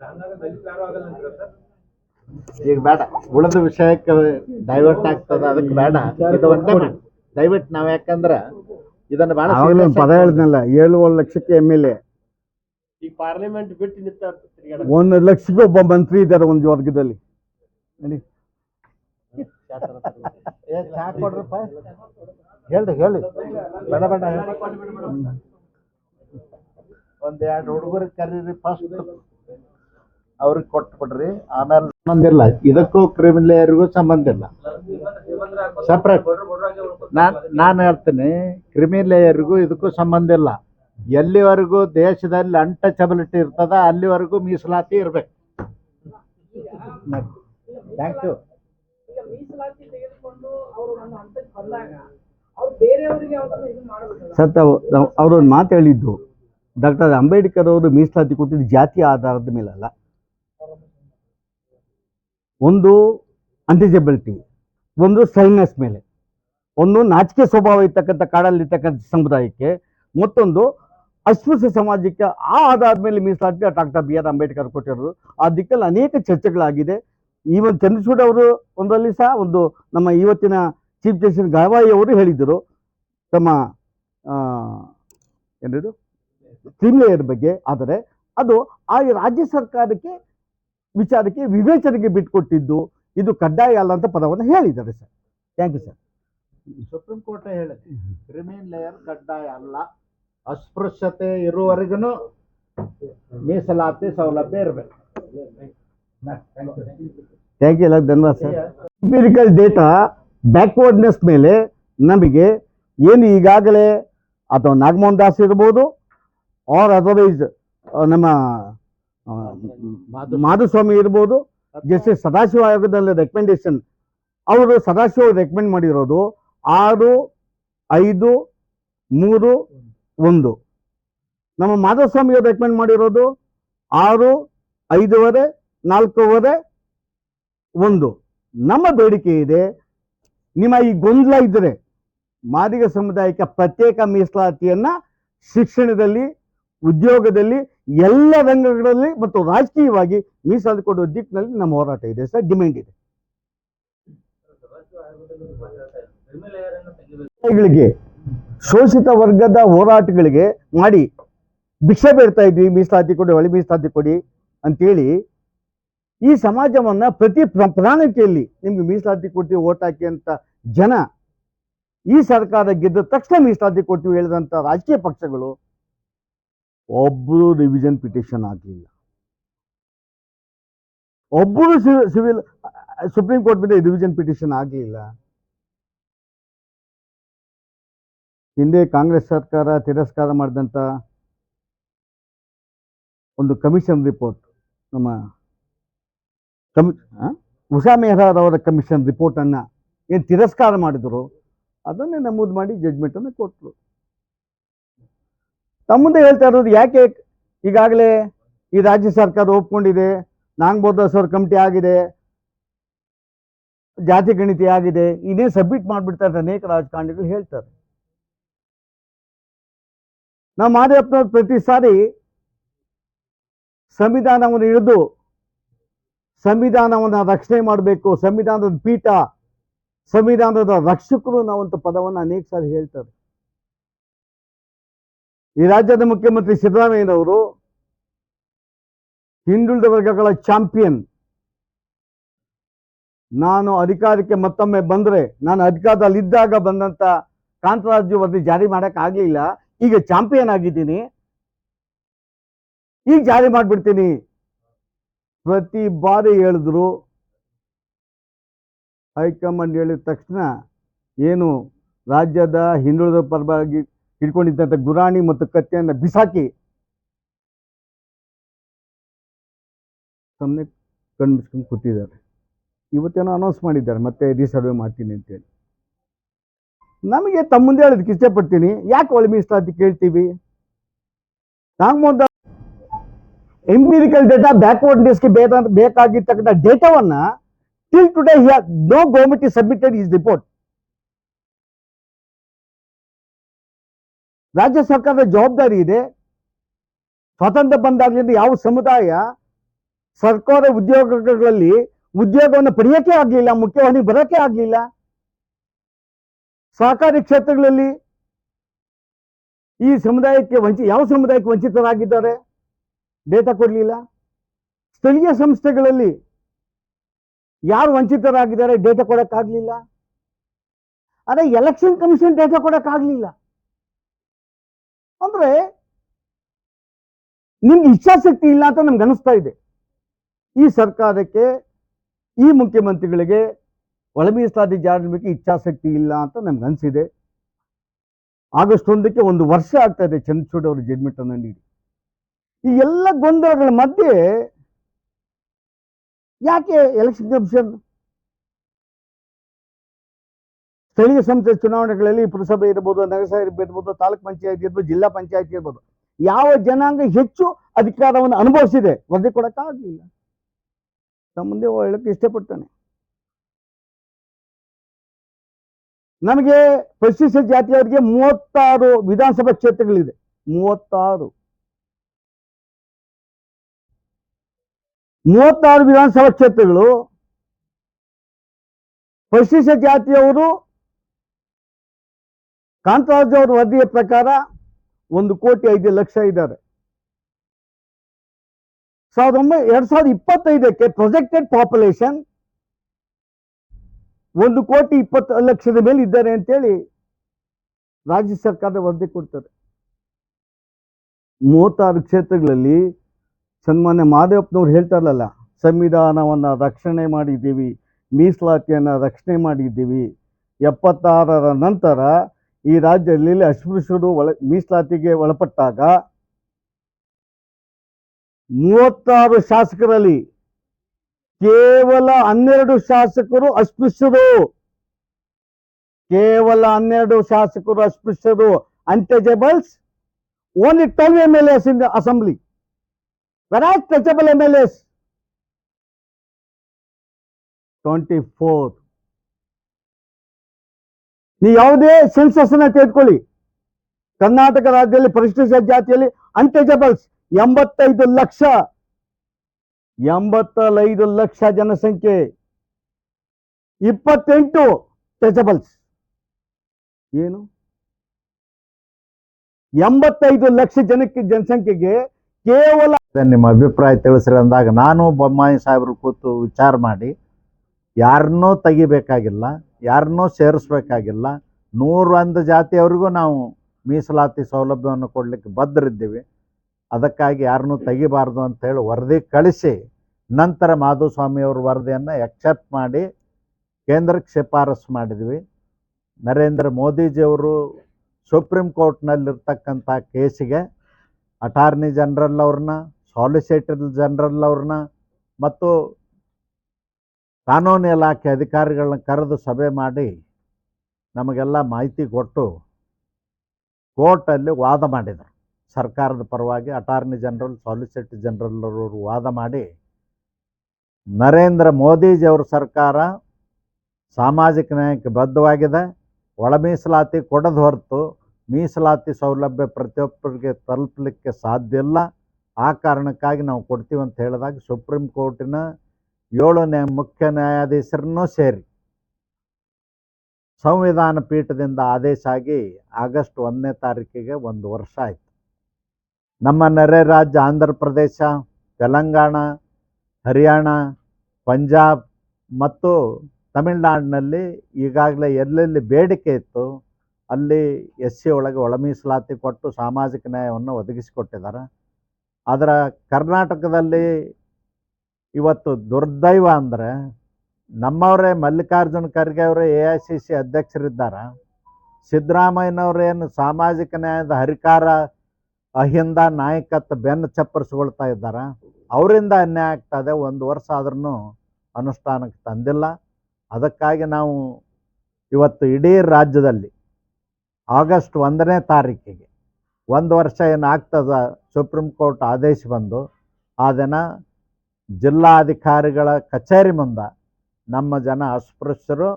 Speaker 4: ಯಾರು ದಲಿತ ಯಾರು ಆಗಲ್ಲ ಅಂತೀರಾ ಸರ್?
Speaker 1: ಈಗ ಬೇಡ. ಉಳಿದ ವಿಷಯಕ್ಕೆ ಡೈವರ್ಟ್ ಆಗ್ತದ ಅದಕ್ಕೆ ಬೇಡ. ಇದು ಒಂದೇ ಮಾಡಿ ದಯವಿಟ್ಟು ನಾವ್ ಯಾಕಂದ್ರ ಇದನ್ನ ಬಹಳ
Speaker 2: ಒಂದು ಪದ ಹೇಳಿದ್ನಲ್ಲ ಏಳುವರೆ ಲಕ್ಷಕ್ಕೆ ಎಂ ಎಲ್ ಎ
Speaker 3: ಈ ಪಾರ್ಲಿಮೆಂಟ್ ಬಿಟ್ಟು ನಿಂತ ತಿರ್ಗಾಡ
Speaker 2: ಒಂದು ಲಕ್ಷಕ್ಕೆ ಒಬ್ಬ ಮಂತ್ರಿ ಇದ್ದಾರೆ ಒಂದು ವರ್ಗದಲ್ಲಿ ನೋಡಿ.
Speaker 1: ಏ, ಚಾ ಕೊಡ್ರಪ್ಪ. ಹೇಳ್ರಿ ಹೇಳಿ ಬೇಡ ಬೇಡ. ಹೇಳಿ. ಒಂದ್ ಎರಡು ಹುಡುಗರಿಗೆ ಕರೀರಿ ಫಸ್ಟ್ ಅವ್ರಿಗೆ ಕೊಟ್ಬಿಡ್ರಿ ಆಮೇಲೆ ಸಂಬಂಧ ಇಲ್ಲ. ಇದಕ್ಕೂ ಕ್ರಿಮಿಲೇಯರ್ಗೂ ಸಂಬಂಧ ಇಲ್ಲ. ಸಪ್ರೇಟ್ ನಾನು ನಾನು ಹೇಳ್ತೀನಿ ಕ್ರಿಮಿಲೇಯರ್ಗೂ ಇದಕ್ಕೂ ಸಂಬಂಧ ಇಲ್ಲ. ಎಲ್ಲಿವರೆಗೂ ದೇಶದಲ್ಲಿ ಅನ್ಟಚಬಿಲಿಟಿ ಇರ್ತದ ಅಲ್ಲಿವರೆಗೂ ಮೀಸಲಾತಿ ಇರ್ಬೇಕು. ಥ್ಯಾಂಕ್ ಯು
Speaker 5: ಈಗ ಮೀಸಲಾತಿ ತೆಗೆದುಕೊಂಡು ಅವರು ನನ್ನ ಹಂತಕ್ಕೆ ಬಂದಾಗ ಅವ್ರು ಬೇರೆಯವರಿಗೆ ಯಾವ್ದಾದ್ರು ಇದು ಮಾಡಬೇಕಲ್ಲ
Speaker 2: ಸತ್ ಅವರು ಒಂದು ಮಾತು ಹೇಳಿದ್ದು ಡಾಕ್ಟರ್ ಅಂಬೇಡ್ಕರ್ ಅವರು ಮೀಸಲಾತಿ ಕೊಟ್ಟಿದ್ದು ಜಾತಿ ಆಧಾರದ ಮೇಲಲ್ಲ. ಒಂದು ಅಂಟಿಜಬಿಲಿಟಿ ಒಂದು ಸೈನ್ಯಸ್ ಮೇಲೆ, ಒಂದು ನಾಚಿಕೆ ಸ್ವಭಾವ ಇರ್ತಕ್ಕಂಥ ಕಾಡಲ್ಲಿರ್ತಕ್ಕಂಥ ಸಮುದಾಯಕ್ಕೆ ಮತ್ತೊಂದು ಅಸ್ಪೃಶ್ಯ ಸಮಾಜಕ್ಕೆ ಆ ಆಧಾರದ ಮೇಲೆ ಮೀಸಲಾತಿ ಡಾಕ್ಟರ್ ಬಿ ಆರ್ ಅಂಬೇಡ್ಕರ್ ಕೊಟ್ಟಿರೋದು. ಆ ದಿಕ್ಕಲ್ಲಿ ಅನೇಕ ಚರ್ಚೆಗಳಾಗಿದೆ. ಈವನ್ ಚಂದ್ರಚೂಡ್ ಅವರು ಒಂದರಲ್ಲಿ ಸಹ ಒಂದು ನಮ್ಮ ಇವತ್ತಿನ ಚೀಫ್ ಜಸ್ಟಿಸ್ ಗವಾಯಿ ಅವರು ಹೇಳಿದರು ತಮ್ಮ ಏನಿದು? ಕ್ರಿಮಿಲೇಯರ್ ಬಗ್ಗೆ. ಆದರೆ ಅದು ಆ ರಾಜ್ಯ ಸರ್ಕಾರಕ್ಕೆ ವಿಚಾರಕ್ಕೆ ವಿವೇಚನೆಗೆ ಬಿಟ್ಟುಕೊಟ್ಟಿದ್ದು ಇದು ಕಡ್ಡಾಯ ಅಲ್ಲ ಅಂತ ಪದವನ್ನು ಹೇಳಿದ್ದಾರೆ sir. Thank you sir
Speaker 1: supreme court ಹೇಳಿ ಕ್ರಿಮಿನ್ ಲೇಯರ್ ಕಡ್ಡಾಯ ಅಲ್ಲ. ಅಸ್ಪೃಶ್ಯತೆ ಇರುವವರೆಗೂ ಮೀಸಲಾತಿ ಸೌಲಭ್ಯ ಇರಬೇಕು.
Speaker 2: ಥ್ಯಾಂಕ್ ಯು ಧನ್ಯವಾದ ಸರ್ ಎಂಪಿರಿಕಲ್ ಡೇಟಾ ಬ್ಯಾಕ್ವರ್ಡ್ನೆಸ್ ಮೇಲೆ ನಮಗೆ ಏನು ಈಗಾಗಲೇ ಅಥವಾ ನಾಗಮೋಹನ್ ದಾಸ್ ಇರ್ಬೋದು ಆರ್ ಅದರ್ವೈಸ್ ನಮ್ಮ ಮಾಧುಸ್ವಾಮಿ. ಇರ್ಬೋದು ಜಸ್ಟ್ ಸದಾಶಿವ ಆಯೋಗದಲ್ಲಿ ರೆಕಮೆಂಡೇಶನ್ ಅವರು ಸದಾಶಿವ ರೆಕಮೆಂಡ್ ಮಾಡಿರೋದು ಆರು ಐದು ಮೂರು ಒಂದು. ನಮ್ಮ ಮಾಧುಸ್ವಾಮಿ ಅವರು ರೆಕಮೆಂಡ್ ಮಾಡಿರೋದು ಆರು ಐದೂವರೆ ನಾಲ್ಕೂವರೆ ಒಂದು. ನಮ್ಮ ಬೇಡಿಕೆ ಇದೆ ನಿಮ್ಮ ಈ ಗೊಂದಲ ಇದ್ದರೆ ಮಾದಿಗ ಸಮುದಾಯಕ್ಕೆ ಪ್ರತ್ಯೇಕ ಮೀಸಲಾತಿಯನ್ನ ಶಿಕ್ಷಣದಲ್ಲಿ ಉದ್ಯೋಗದಲ್ಲಿ ಎಲ್ಲ ರಂಗಗಳಲ್ಲಿ ಮತ್ತು ರಾಜಕೀಯವಾಗಿ ಮೀಸಲಾತಿ ಕೊಡುವ ದಿಕ್ಕಿನಲ್ಲಿ ನಮ್ಮ ಹೋರಾಟ ಇದೆ ಸರ್ ಡಿಮ್ಯಾಂಡ್ ಇದೆ. ಶೋಷಿತ ವರ್ಗದ ಹೋರಾಟಗಳಿಗೆ ಮಾಡಿ ಭಿಕ್ಷೆ ಬೇಡ್ತಾ ಇದ್ವಿ, ಮೀಸಲಾತಿ ಕೊಡಿ ಒಳ ಮೀಸಲಾತಿ ಕೊಡಿ ಅಂತೇಳಿ ಈ ಸಮಾಜವನ್ನ ಪ್ರತಿ ಪ್ರ- ಪ್ರಣಾಳಿಕೆಯಲ್ಲಿ ನಿಮ್ಗೆ ಮೀಸಲಾತಿ ಕೊಡ್ತೀವಿ, ಓಟ್ ಹಾಕಿ ಅಂತ ಜನ ಈ ಸರ್ಕಾರ ಗೆದ್ದ ತಕ್ಷಣ ಮೀಸಲಾತಿ ಕೊಡ್ತೀವಿ ಹೇಳಿದಂತ ರಾಜಕೀಯ ಪಕ್ಷಗಳು ಒಬ್ಬರು ರಿವಿಷನ್ ಪಿಟಿಷನ್ ಆಗಲಿಲ್ಲ ಒಬ್ಬರು ಸಿವಿಲ್ ಸುಪ್ರೀಂ ಕೋರ್ಟ್ ಮೇಲೆ ರಿವಿಷನ್ ಪಿಟಿಷನ್ ಆಗಲಿಲ್ಲ ಹಿಂದೆ ಕಾಂಗ್ರೆಸ್ ಸರ್ಕಾರ ತಿರಸ್ಕಾರ ಮಾಡಿದಂಥ ಒಂದು ಕಮಿಷನ್ ರಿಪೋರ್ಟ್ ನಮ್ಮ ಕಮಿ? ಉಷಾ ಅವರ ಕಮಿಷನ್ ರಿಪೋರ್ಟನ್ನು ಏನು ತಿರಸ್ಕಾರ ಮಾಡಿದರು, ಅದನ್ನೇ ನಮೂದು ಮಾಡಿ ಜಡ್ಜ್ಮೆಂಟನ್ನು ಕೊಟ್ಟರು ತಮ್ಮ ಮುಂದೆ ಹೇಳ್ತಾ ಇರೋದು ಯಾಕೆ ಈಗಾಗಲೇ ಈ ರಾಜ್ಯ ಸರ್ಕಾರ ಒಪ್ಕೊಂಡಿದೆ ನಾಂಗ್ಬೋದ ಸರ್ ಕಮಿಟಿ ಆಗಿದೆ, ಜಾತಿ ಗಣಿತಿ ಆಗಿದೆ, ಇನ್ನೇ ಸಬ್ಮಿಟ್ ಮಾಡಿಬಿಡ್ತಾರೆ ಅನೇಕ ರಾಜಕಾರಣಿಗಳು ಹೇಳ್ತಾರೆ. ನಾವು ಮಾದೇವಪ್ಪನವ್ರು ಪ್ರತಿ ಸಾರಿ ಸಂವಿಧಾನವನ್ನು ಹಿಡಿದು ಸಂವಿಧಾನವನ್ನು ರಕ್ಷಣೆ ಮಾಡಬೇಕು, ಸಂವಿಧಾನದ ಪೀಠ, ಸಂವಿಧಾನದ ರಕ್ಷಕರು ನಾವಂತ ಪದವನ್ನು ಅನೇಕ ಸಾರಿ ಹೇಳ್ತಾರೆ. ಈ ರಾಜ್ಯದ ಮುಖ್ಯಮಂತ್ರಿ ಸಿದ್ದರಾಮಯ್ಯನವರು ಹಿಂದುಳಿದ ವರ್ಗಗಳ ಚಾಂಪಿಯನ್. ನಾನು ಅಧಿಕಾರಕ್ಕೆ ಮತ್ತೊಮ್ಮೆ ಬಂದರೆ, ನಾನು ಅಧಿಕಾರದಲ್ಲಿದ್ದಾಗ ಬಂದಂತ ಕಾಂತರಾಜ್ಯ ವರದಿ ಜಾರಿ ಮಾಡಕ್ ಆಗ್ಲಿಲ್ಲ. ಈಗ ಚಾಂಪಿಯನ್ ಆಗಿದ್ದೀನಿ. ಈಗ ಜಾರಿ ಮಾಡ್ಬಿಡ್ತೀನಿ. ಪ್ರತಿ ಬಾರಿ ಹೇಳಿದ್ರು ಹೈಕಮಾಂಡ್ ಹೇಳಿದ ತಕ್ಷಣ ಏನು ರಾಜ್ಯದ ಹಿಂದುಳಿದ ಪರವಾಗಿ ಹಿಡ್ಕೊಂಡಿದ್ದಂಥ ಗುರಾಣಿ ಮತ್ತು ಕತ್ತಿಯನ್ನು ಬಿಸಾಕಿ ಸುಮ್ಮನೆ ಕಣ್ಮಿಸ್ಕೊಂಡು ಕೂತಿದ್ದಾರೆ. ಇವತ್ತೇನೋ ಅನೌನ್ಸ್ ಮಾಡಿದ್ದಾರೆ, ಮತ್ತೆ ರೀಸರ್ವೆ ಮಾಡ್ತೀನಿ ಅಂತೇಳಿ. ನಮಗೆ ತಮ್ಮ ಮುಂದೆ ಹೇಳೋದಕ್ಕೆ ಇಷ್ಟಪಡ್ತೀನಿ. ಯಾಕೆ ಒಳ ಅಂತ ಕೇಳ್ತೀವಿ? ನಾಗಮೋಹನ್ ಎಂಪಿರಿಕಲ್ ಡೇಟಾ ಬ್ಯಾಕ್ವರ್ಡ್ನೆಸ್ಗೆ ಡೇಸ್ಗೆ ಬೇಕಾಗಿರ್ತಕ್ಕಂಥ ಡೇಟಾವನ್ನ till today no government is submitted is report ರಾಜ್ಯ ಸರ್ಕಾರದ ಜವಾಬ್ದಾರಿ ಇದೆ. ಸ್ವಾತಂತ್ರ್ಯ ಬಂದಾಗಲಿಂದ ಯಾವ ಸಮುದಾಯ ಸರ್ಕಾರ ಉದ್ಯೋಗಗಳಲ್ಲಿ ಉದ್ಯೋಗವನ್ನು ಪಡೆಯೋಕೆ ಆಗಲಿಲ್ಲ, ಮುಖ್ಯವಾಹಿನಿ ಬರೋಕೆ ಆಗಲಿಲ್ಲ. ಸಹಕಾರಿ ಕ್ಷೇತ್ರಗಳಲ್ಲಿ ಈ ಸಮುದಾಯಕ್ಕೆ ವಂಚಿ, ಯಾವ ಸಮುದಾಯಕ್ಕೆ ವಂಚಿತರಾಗಿದ್ದಾರೆ? ಡೇಟಾ ಕೊಡಲಿಲ್ಲ. ಸ್ಥಳೀಯ ಸಂಸ್ಥೆಗಳಲ್ಲಿ ಯಾರು ವಂಚಿತರಾಗಿದ್ದಾರೆ? ಡೇಟಾ ಕೊಡಕ್ಕಾಗ್ಲಿಲ್ಲ. ಅದೇ ಎಲೆಕ್ಷನ್ ಕಮಿಷನ್ ಡೇಟಾ ಕೊಡಕ್ಕಾಗ್ಲಿಲ್ಲ. ಅಂದ್ರೆ ನಿಮ್ಗೆ ಇಚ್ಛಾಶಕ್ತಿ ಇಲ್ಲ ಅಂತ ನಮ್ಗೆ ಅನಿಸ್ತಾ ಇದೆ. ಈ ಸರ್ಕಾರಕ್ಕೆ, ಈ ಮುಖ್ಯಮಂತ್ರಿಗಳಿಗೆ ಒಳ ಮೀಸಲಾತಿ ಇಚ್ಛಾಶಕ್ತಿ ಇಲ್ಲ ಅಂತ ನಮ್ಗೆ ಅನಿಸಿದೆ. ಆಗಸ್ಟ್ ಒಂದಕ್ಕೆ ಒಂದು ವರ್ಷ ಆಗ್ತಾ ಇದೆ ಚಂದ್ರಚೂಡ್ ಅವರು ಜಡ್ಮೆಂಟ್ ಅನ್ನು ನೀಡಿ. ಈ ಎಲ್ಲ ಗೊಂದಲಗಳ ಮಧ್ಯೆ ಯಾಕೆ ಎಲೆಕ್ಷನ್ ಕಮಿಷನ್ ಸ್ಥಳೀಯ ಸಂಸ್ಥೆ ಚುನಾವಣೆಗಳಲ್ಲಿ ಪುರಸಭೆ ಇರ್ಬೋದು, ನಗರಸಭೆ ಇರ್ಬೋದು, ತಾಲೂಕ್ ಪಂಚಾಯತ್ ಇರ್ಬೋದು, ಜಿಲ್ಲಾ ಪಂಚಾಯತ್ ಇರ್ಬೋದು, ಯಾವ ಜನಾಂಗ ಹೆಚ್ಚು ಅಧಿಕಾರವನ್ನು ಅನುಭವಿಸಿದೆ? ವರದಿ ಕೊಡೋಕ್ಕಾಗಲಿಲ್ಲ ನಮ್ಮ ಮುಂದೆ ಹೇಳಕ್ಕೆ ಇಷ್ಟಪಡ್ತಾನೆ. ನಮಗೆ ಪರಿಶಿಷ್ಟ ಜಾತಿಯವರಿಗೆ ಮೂವತ್ತಾರು ವಿಧಾನಸಭಾ ಕ್ಷೇತ್ರಗಳಿದೆ. ಮೂವತ್ತಾರು. ಮೂವತ್ತಾರು ವಿಧಾನಸಭಾ ಕ್ಷೇತ್ರಗಳು ಪರಿಶಿಷ್ಟ ಜಾತಿಯವರು ಕಾಂತರಾಜ್ ಅವರ ವರದಿಯ ಪ್ರಕಾರ ಒಂದು ಕೋಟಿ ಐದು ಲಕ್ಷ ಇದ್ದಾರೆ. ಸಾವಿರದ ಒಂಬೈ, ಎರಡ್ ಸಾವಿರದ ಇಪ್ಪತ್ತೈದಕ್ಕೆ ಪ್ರೊಜೆಕ್ಟೆಡ್ ಪಾಪ್ಯುಲೇಷನ್ ಒಂದು ಕೋಟಿ ಇಪ್ಪತ್ತು ಲಕ್ಷದ ಮೇಲೆ ಇದ್ದಾರೆ ಅಂತೇಳಿ ರಾಜ್ಯ ಸರ್ಕಾರದ ವರದಿ ಕೊಡ್ತಾರೆ ಮೂವತ್ತಾರು ಕ್ಷೇತ್ರಗಳಲ್ಲಿ ಸನ್ಮಾನ್ಯ ಮಾದೇವಪ್ಪನವ್ರು ಹೇಳ್ತಾರಲ್ಲ, ಸಂವಿಧಾನವನ್ನು ರಕ್ಷಣೆ ಮಾಡಿದ್ದೀವಿ, ಮೀಸಲಾತಿಯನ್ನು ರಕ್ಷಣೆ ಮಾಡಿದ್ದೀವಿ, ಎಪ್ಪತ್ತಾರರ ನಂತರ ಈ ರಾಜ್ಯದಲ್ಲಿ ಅಸ್ಪೃಶ್ಯರು ಒಳ, ಮೀಸಲಾತಿಗೆ ಒಳಪಟ್ಟಾಗ ಮೂವತ್ತಾರು ಶಾಸಕರಲ್ಲಿ ಕೇವಲ ಹನ್ನೆರಡು ಶಾಸಕರು ಅಸ್ಪೃಶ್ಯರು ಕೇವಲ ಹನ್ನೆರಡು ಶಾಸಕರು ಅಸ್ಪೃಶ್ಯರು untouchables only twelve M L S in assembly whereas touchable M L S twenty four ನೀವು ಯಾವುದೇ ಸೆನ್ಸಸ್ ಅನ್ನ ತೆಗೆದುಕೊಳ್ಳಿ. ಕರ್ನಾಟಕ ರಾಜ್ಯದಲ್ಲಿ ಪರಿಶಿಷ್ಟ ಜಾತಿಯಲ್ಲಿ ಅನ್ಟಚಬಲ್ಸ್ ಎಂಬತ್ತೈದು ಲಕ್ಷ ಎಂಬತ್ತೈದು ಲಕ್ಷ ಜನಸಂಖ್ಯೆ, ಇಪ್ಪತ್ತೆಂಟು ಟಚಬಲ್ಸ್ ಏನು? ಎಂಬತ್ತೈದು ಲಕ್ಷ ಜನಕ್ಕೆ ಜನಸಂಖ್ಯೆಗೆ ಕೇವಲ
Speaker 1: ನಿಮ್ಮ ಅಭಿಪ್ರಾಯ ತಿಳಿಸ್ರಿ ಅಂದಾಗ ನಾನು ಬೊಮ್ಮಾಯಿ ಸಾಹೇಬರು ಕೂತು ವಿಚಾರ ಮಾಡಿ ಯಾರನ್ನೂ ತೆಗಿಬೇಕಾಗಿಲ್ಲ ಯಾರನ್ನೂ ಸೇರಿಸ್ಬೇಕಾಗಿಲ್ಲ. ನೂರೊಂದು ಜಾತಿಯವರಿಗೂ ನಾವು ಮೀಸಲಾತಿ ಸೌಲಭ್ಯವನ್ನು ಕೊಡಲಿಕ್ಕೆ ಬದ್ಧರಿದ್ದೀವಿ. ಅದಕ್ಕಾಗಿ ಯಾರನ್ನೂ ತೆಗಿಬಾರ್ದು ಅಂತೇಳಿ ವರದಿ ಕಳಿಸಿ, ನಂತರ ಮಾಧುಸ್ವಾಮಿಯವ್ರ ವರದಿಯನ್ನು ಎಕ್ಸೆಪ್ಟ್ ಮಾಡಿ ಕೇಂದ್ರಕ್ಕೆ ಶಿಫಾರಸು ಮಾಡಿದ್ವಿ. ನರೇಂದ್ರ ಮೋದಿಜಿಯವರು ಸುಪ್ರೀಂ ಕೋರ್ಟ್ನಲ್ಲಿರ್ತಕ್ಕಂಥ ಕೇಸಿಗೆ ಅಟಾರ್ನಿ ಜನರಲ್ ಅವ್ರನ್ನ ಸಾಲಿಸಿಟರ್ ಜನರಲ್ ಅವ್ರನ್ನ, ಮತ್ತು ಕಾನೂನು ಇಲಾಖೆ ಅಧಿಕಾರಿಗಳನ್ನ ಕರೆದು ಸಭೆ ಮಾಡಿ ನಮಗೆಲ್ಲ ಮಾಹಿತಿ ಕೊಟ್ಟು ಕೋರ್ಟಲ್ಲಿ ವಾದ ಮಾಡಿದರು. ಸರ್ಕಾರದ ಪರವಾಗಿ ಅಟಾರ್ನಿ ಜನರಲ್, ಸಾಲಿಸಿಟರ್ ಜನರಲ್ ಅವರು ವಾದ ಮಾಡಿ ನರೇಂದ್ರ ಮೋದಿಜಿಯವ್ರ ಸರ್ಕಾರ ಸಾಮಾಜಿಕ ನ್ಯಾಯಕ್ಕೆ ಬದ್ಧವಾಗಿದೆ. ಒಳ ಮೀಸಲಾತಿ ಕೊಡೋದು ಹೊರತು ಮೀಸಲಾತಿ ಸೌಲಭ್ಯ ಪ್ರತಿಯೊಬ್ಬರಿಗೆ ತಲುಪಲಿಕ್ಕೆ ಸಾಧ್ಯ ಇಲ್ಲ. ಆ ಕಾರಣಕ್ಕಾಗಿ ನಾವು ಕೊಡ್ತೀವಿ ಅಂತ ಹೇಳಿದಾಗ ಸುಪ್ರೀಂ ಕೋರ್ಟಿನ ಏಳು ನ್ಯಾಯ ಮುಖ್ಯ ನ್ಯಾಯಾಧೀಶರನ್ನೂ ಸೇರಿ ಸಂವಿಧಾನ ಪೀಠದಿಂದ ಆದೇಶ ಆಗಿ ಆಗಸ್ಟ್ ಒಂದನೇ ತಾರೀಕಿಗೆ ಒಂದು ವರ್ಷ ಆಯಿತು. ನಮ್ಮ ನೆರೆ ರಾಜ್ಯ ಆಂಧ್ರ ಪ್ರದೇಶ, ತೆಲಂಗಾಣ, ಹರಿಯಾಣ, ಪಂಜಾಬ್ ಮತ್ತು ತಮಿಳುನಾಡಿನಲ್ಲಿ ಈಗಾಗಲೇ ಎಲ್ಲೆಲ್ಲಿ ಬೇಡಿಕೆ ಇತ್ತು ಅಲ್ಲಿ ಎಸ್ ಸಿ ಒಳಗೆ ಒಳ ಮೀಸಲಾತಿ ಕೊಟ್ಟು ಸಾಮಾಜಿಕ ನ್ಯಾಯವನ್ನು ಒದಗಿಸಿಕೊಟ್ಟಿದ್ದಾರೆ. ಆದರೆ ಕರ್ನಾಟಕದಲ್ಲಿ ಇವತ್ತು ದುರ್ದೈವ ಅಂದರೆ ನಮ್ಮವರೇ ಮಲ್ಲಿಕಾರ್ಜುನ ಖರ್ಗೆ ಅವರೇ ಎ ಐ ಸಿ ಸಿ ಅಧ್ಯಕ್ಷರಿದ್ದಾರೆ. ಸಿದ್ದರಾಮಯ್ಯನವರೇನು ಸಾಮಾಜಿಕ ನ್ಯಾಯದ ಹರಿಕಾರ ಅಹಿಂದ ನಾಯಕತ್ವ ಬೆನ್ನು ಚಪ್ಪರಿಸ್ಕೊಳ್ತಾ ಇದ್ದಾರೆ. ಅವರಿಂದ ಅನ್ಯಾಯ ಆಗ್ತದೆ ಒಂದು ವರ್ಷ ಆದ್ರೂ ಅನುಷ್ಠಾನಕ್ಕೆ ತಂದಿಲ್ಲ. ಅದಕ್ಕಾಗಿ ನಾವು ಇವತ್ತು ಇಡೀ ರಾಜ್ಯದಲ್ಲಿ ಆಗಸ್ಟ್ ಒಂದನೇ ತಾರೀಕಿಗೆ ಒಂದು ವರ್ಷ ಏನಾಗ್ತದ ಸುಪ್ರೀಂ ಕೋರ್ಟ್ ಆದೇಶ ಬಂದು ಆ ದಿನ ಜಿಲ್ಲಾಧಿಕಾರಿಗಳ ಕಚೇರಿ ಮುಂದೆ ನಮ್ಮ ಜನ ಅಸ್ಪೃಶ್ಯರು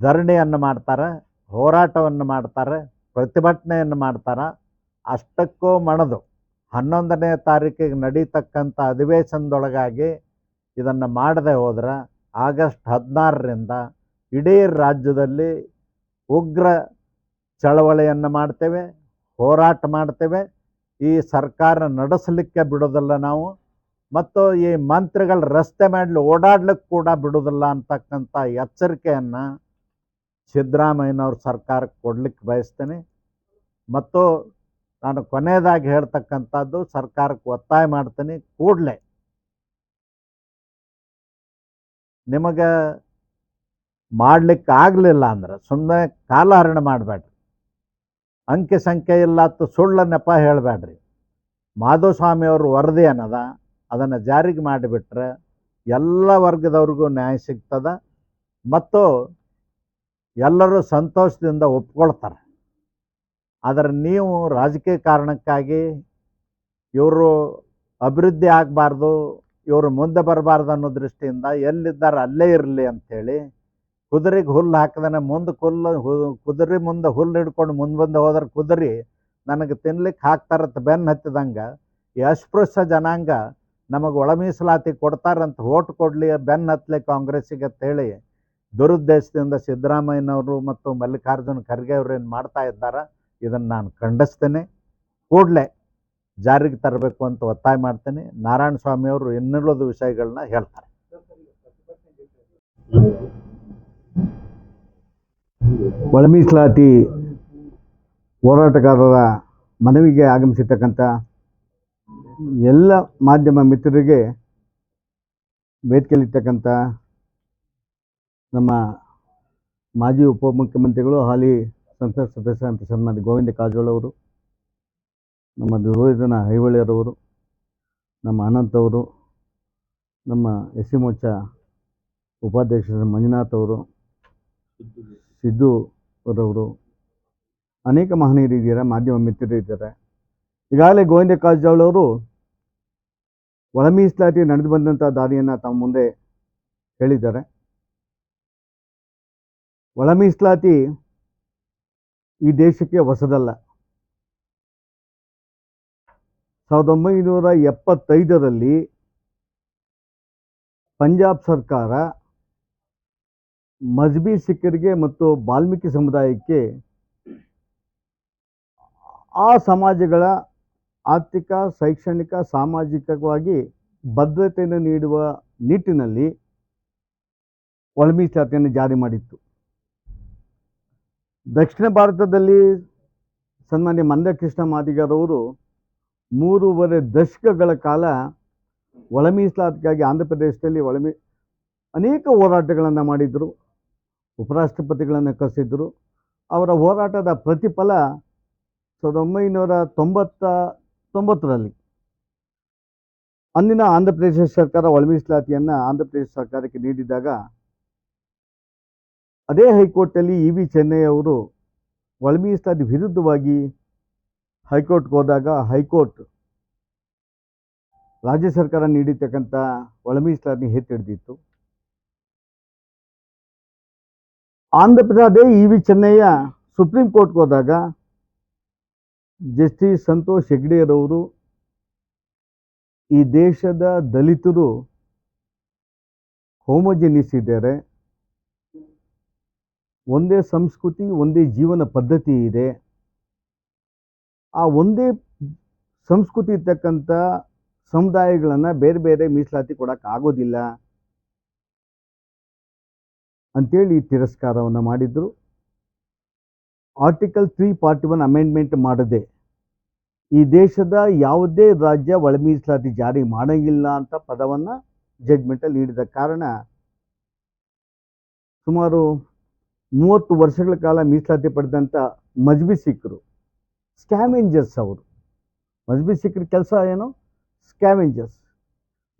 Speaker 1: ಧರಣಿಯನ್ನು ಮಾಡ್ತಾರೆ, ಹೋರಾಟವನ್ನು ಮಾಡ್ತಾರೆ, ಪ್ರತಿಭಟನೆಯನ್ನು ಮಾಡ್ತಾರೆ. ಅಷ್ಟಕ್ಕೂ ಮಣದು. ಹನ್ನೊಂದನೇ ತಾರೀಕಿಗೆ ನಡೀತಕ್ಕಂಥ ಅಧಿವೇಶನದೊಳಗಾಗಿ ಇದನ್ನು ಮಾಡದೆ ಹೋದ್ರೆ ಆಗಸ್ಟ್ ಹದಿನಾರರಿಂದ ಇಡೀ ರಾಜ್ಯದಲ್ಲಿ ಉಗ್ರ ಚಳವಳಿಯನ್ನು ಮಾಡ್ತೇವೆ, ಹೋರಾಟ ಮಾಡ್ತೇವೆ. ಈ ಸರ್ಕಾರ ನಡೆಸಲಿಕ್ಕೆ ಬಿಡೋದಲ್ಲ ನಾವು. ಮತ್ತು ಈ ಮಂತ್ರಿಗಳು ರಸ್ತೆ ಮಾಡಲಿ ಓಡಾಡ್ಲಿಕ್ಕೆ ಕೂಡ ಬಿಡೋದಿಲ್ಲ ಅಂತಕ್ಕಂಥ ಎಚ್ಚರಿಕೆಯನ್ನು ಸಿದ್ದರಾಮಯ್ಯನವ್ರ ಸರ್ಕಾರಕ್ಕೆ ಕೊಡ್ಲಿಕ್ಕೆ ಬಯಸ್ತೇನೆ. ಮತ್ತು ನಾನು ಕೊನೆಯದಾಗಿ ಹೇಳ್ತಕ್ಕಂಥದ್ದು ಸರ್ಕಾರಕ್ಕೆ ಒತ್ತಾಯ ಮಾಡ್ತೀನಿ, ಕೂಡಲೇ ನಿಮಗೆ ಮಾಡ್ಲಿಕ್ಕೆ ಆಗಲಿಲ್ಲ ಅಂದ್ರೆ ಸುಮ್ಮನೆ ಕಾಲಹರಣ ಮಾಡಬೇಡ್ರಿ. ಅಂಕೆ ಸಂಖ್ಯೆ ಇಲ್ಲ ಅಂತ ಸುಳ್ಳ ನೆಪ ಹೇಳಬೇಡ್ರಿ. ಮಾಧುಸ್ವಾಮಿಯವ್ರ ವರದಿ ಏನದ? ಅದನ್ನು ಜಾರಿಗೆ ಮಾಡಿಬಿಟ್ರೆ ಎಲ್ಲ ವರ್ಗದವ್ರಿಗೂ ನ್ಯಾಯ ಸಿಗ್ತದೆ. ಮತ್ತು ಎಲ್ಲರೂ ಸಂತೋಷದಿಂದ ಒಪ್ಕೊಳ್ತಾರೆ. ಆದರೆ ನೀವು ರಾಜಕೀಯ ಕಾರಣಕ್ಕಾಗಿ ಇವರು ಅಭಿವೃದ್ಧಿ ಆಗಬಾರ್ದು, ಇವರು ಮುಂದೆ ಬರಬಾರ್ದು ಅನ್ನೋ ದೃಷ್ಟಿಯಿಂದ ಎಲ್ಲಿದ್ದಾರೆ ಅಲ್ಲೇ ಇರಲಿ ಅಂಥೇಳಿ ಕುದುರೆಗೆ ಹುಲ್ಲು ಹಾಕಿದಾನೆ ಮುಂದೆ ಕುಲ್ಲು, ಕುದುರೆ ಮುಂದೆ ಹುಲ್ಲು ಹಿಡ್ಕೊಂಡು ಮುಂದೆ ಬಂದು ಹೋದ್ರೆ ಕುದುರೆ ನನಗೆ ತಿನ್ಲಿಕ್ಕೆ ಹಾಕ್ತಾರತ್ತ ಬೆನ್ನು ಹತ್ತಿದಂಗೆ ಈ ಅಸ್ಪೃಶ್ಯ ಜನಾಂಗ ನಮಗೆ ಒಳ ಮೀಸಲಾತಿ ಕೊಡ್ತಾರಂತ ಓಟ್ ಕೊಡಲಿ ಬೆನ್ನು ಹತ್ತಲಿ ಕಾಂಗ್ರೆಸ್ಸಿಗೆ ಅಂತೇಳಿ ದುರುದ್ದೇಶದಿಂದ ಸಿದ್ದರಾಮಯ್ಯನವರು ಮತ್ತು ಮಲ್ಲಿಕಾರ್ಜುನ ಖರ್ಗೆ ಅವರು ಏನು ಮಾಡ್ತಾ ಇದ್ದಾರೆ, ಇದನ್ನು ನಾನು ಖಂಡಿಸ್ತೇನೆ. ಕೂಡಲೇ ಜಾರಿಗೆ ತರಬೇಕು ಅಂತ ಒತ್ತಾಯ ಮಾಡ್ತೇನೆ. ನಾರಾಯಣ ಸ್ವಾಮಿಯವರು ಇನ್ನುಳಿದ ವಿಷಯಗಳನ್ನ ಹೇಳ್ತಾರೆ.
Speaker 2: ಒಳ ಮೀಸಲಾತಿ ಹೋರಾಟಗಾರರ ಮನವಿಗೆ ಆಗಮಿಸಿರ್ತಕ್ಕಂಥ ಎಲ್ಲ ಮಾಧ್ಯಮ ಮಿತ್ರರಿಗೆ ವೇದಿಕೆಯಲ್ಲಿರ್ತಕ್ಕಂಥ ನಮ್ಮ ಮಾಜಿ ಉಪಮುಖ್ಯಮಂತ್ರಿಗಳು, ಹಾಲಿ ಸಂಸತ್ ಸದಸ್ಯ ಅಂತ ಸನ್ಮಾನ್ಯ ಗೋವಿಂದ ಕಾರಜೋಳ ಅವರು, ನಮ್ಮ ದುರ್ಯೋಧನ ಐಹೊಳೆಯರವರು ನಮ್ಮ ಅನಂತ್ ಅವರು, ನಮ್ಮ ಎಸ್ ಸಿ ಮೋರ್ಚಾ ಉಪಾಧ್ಯಕ್ಷ ಮಂಜುನಾಥ್ ಅವರು, ಸಿದ್ದು ಅವರವರು, ಅನೇಕ ಮಹನೀಯರು ಇದ್ದಾರೆ ಮಾಧ್ಯಮ ಮಿತ್ರರು ಇದ್ದಾರೆ ಈಗಾಗಲೇ ಗೋವಿಂದ ಕಾರಜೋಳ ಅವರು ಒಳ ಮೀಸಲಾತಿ ನಡೆದು ಬಂದಂಥ ದಾರಿಯನ್ನು ತಮ್ಮ ಮುಂದೆ ಹೇಳಿದ್ದಾರೆ. ಒಳ ಮೀಸಲಾತಿ ಈ ದೇಶಕ್ಕೆ ಹೊಸದಲ್ಲ. ಸಾವಿರದ ಒಂಬೈನೂರ ಎಪ್ಪತ್ತೈದರಲ್ಲಿ ಪಂಜಾಬ್ ಸರ್ಕಾರ ಮಜ್ಬಿ ಸಿಖ್ಖರಿಗೆ ಮತ್ತು ವಾಲ್ಮೀಕಿ ಸಮುದಾಯಕ್ಕೆ ಆ ಸಮಾಜಗಳ ಆರ್ಥಿಕ, ಶೈಕ್ಷಣಿಕ, ಸಾಮಾಜಿಕವಾಗಿ ಭದ್ರತೆಯನ್ನು ನೀಡುವ ನಿಟ್ಟಿನಲ್ಲಿ ಒಳ ಮೀಸಲಾತಿಯನ್ನು ಜಾರಿ ಮಾಡಿತ್ತು. ದಕ್ಷಿಣ ಭಾರತದಲ್ಲಿ ಸನ್ಮಾನ್ಯ ಮಂದಕೃಷ್ಣ ಮಾದಿಗರವರು ಮೂರುವರೆ ದಶಕಗಳ ಕಾಲ ಒಳ ಮೀಸಲಾತಿಗಾಗಿ ಆಂಧ್ರ ಪ್ರದೇಶದಲ್ಲಿ ಅನೇಕ ಹೋರಾಟಗಳನ್ನು ಮಾಡಿದರು. ಉಪರಾಷ್ಟ್ರಪತಿಗಳನ್ನು ಕರೆಸಿದ್ರು. ಅವರ ಹೋರಾಟದ ಪ್ರತಿಫಲ ಸಾವಿರದ ಒಂಬೈನೂರ ತೊಂಬತ್ತ ತೊಂಬತ್ತರಲ್ಲಿ. ಅಂದಿನ ಆಂಧ್ರ ಪ್ರದೇಶ ಸರ್ಕಾರ ಒಳ ಆಂಧ್ರಪ್ರದೇಶ ಆಂಧ್ರ ಪ್ರದೇಶ ಸರ್ಕಾರಕ್ಕೆ ನೀಡಿದಾಗ ಅದೇ ಹೈಕೋರ್ಟಲ್ಲಿ ಇ ವಿ ಚೆನ್ನೈ ಅವರು ಒಳ ಮೀಸಲಾತಿ ವಿರುದ್ಧವಾಗಿ ಹೈಕೋರ್ಟ್ಗೆ ಹೋದಾಗ ಹೈಕೋರ್ಟ್ ರಾಜ್ಯ ಸರ್ಕಾರ ನೀಡಿರ್ತಕ್ಕಂಥ ಒಳ ಮೀಸಲಾತಿ ಎತ್ತಿಡ್ದಿತ್ತು Andhra E V Chinnaiah supreme ಕೋರ್ಟ್ಗೆ ಹೋದಾಗ ಜಸ್ಟಿಸ್ ಸಂತೋಷ್ ಹೆಗ್ಡೆಯರವರು ಈ ದೇಶದ ದಲಿತರು ಹೋಮೋಜಿನಿಸ್ ಇದ್ದಾರೆ ಒಂದೇ ಸಂಸ್ಕೃತಿ, ಒಂದೇ ಜೀವನ ಪದ್ಧತಿ ಇದೆ. ಆ ಒಂದೇ ಸಂಸ್ಕೃತಿ ಇರ್ತಕ್ಕಂಥ ಸಮುದಾಯಗಳನ್ನು ಬೇರೆ ಬೇರೆ ಮೀಸಲಾತಿ ಕೊಡೋಕ್ಕಾಗೋದಿಲ್ಲ ಅಂತೇಳಿ ತಿರಸ್ಕಾರವನ್ನು ಮಾಡಿದ್ರು. Article three forty one amendment ಮಾಡದೆ, ಈ ದೇಶದ ಯಾವುದೇ ರಾಜ್ಯ ಒಳ ಮೀಸಲಾತಿ ಜಾರಿ ಮಾಡಂಗಿಲ್ಲ ಅಂತ ಪದವನ್ನು ಜಡ್ಜ್ಮೆಂಟಲ್ಲಿ ನೀಡಿದ ಕಾರಣ ಸುಮಾರು ಮೂವತ್ತು ವರ್ಷಗಳ ಕಾಲ ಮೀಸಲಾತಿ ಪಡೆದಂಥ ಮಜ್ಬಿ ಸಿಖ್ರು ಸ್ಕ್ಯಾವೆಂಜರ್ಸ್ ಅವರು. ಮಜ್ಬಿ ಸಿಖ್ರ ಕೆಲಸ ಏನು? ಸ್ಕ್ಯಾವೆಂಜರ್ಸ್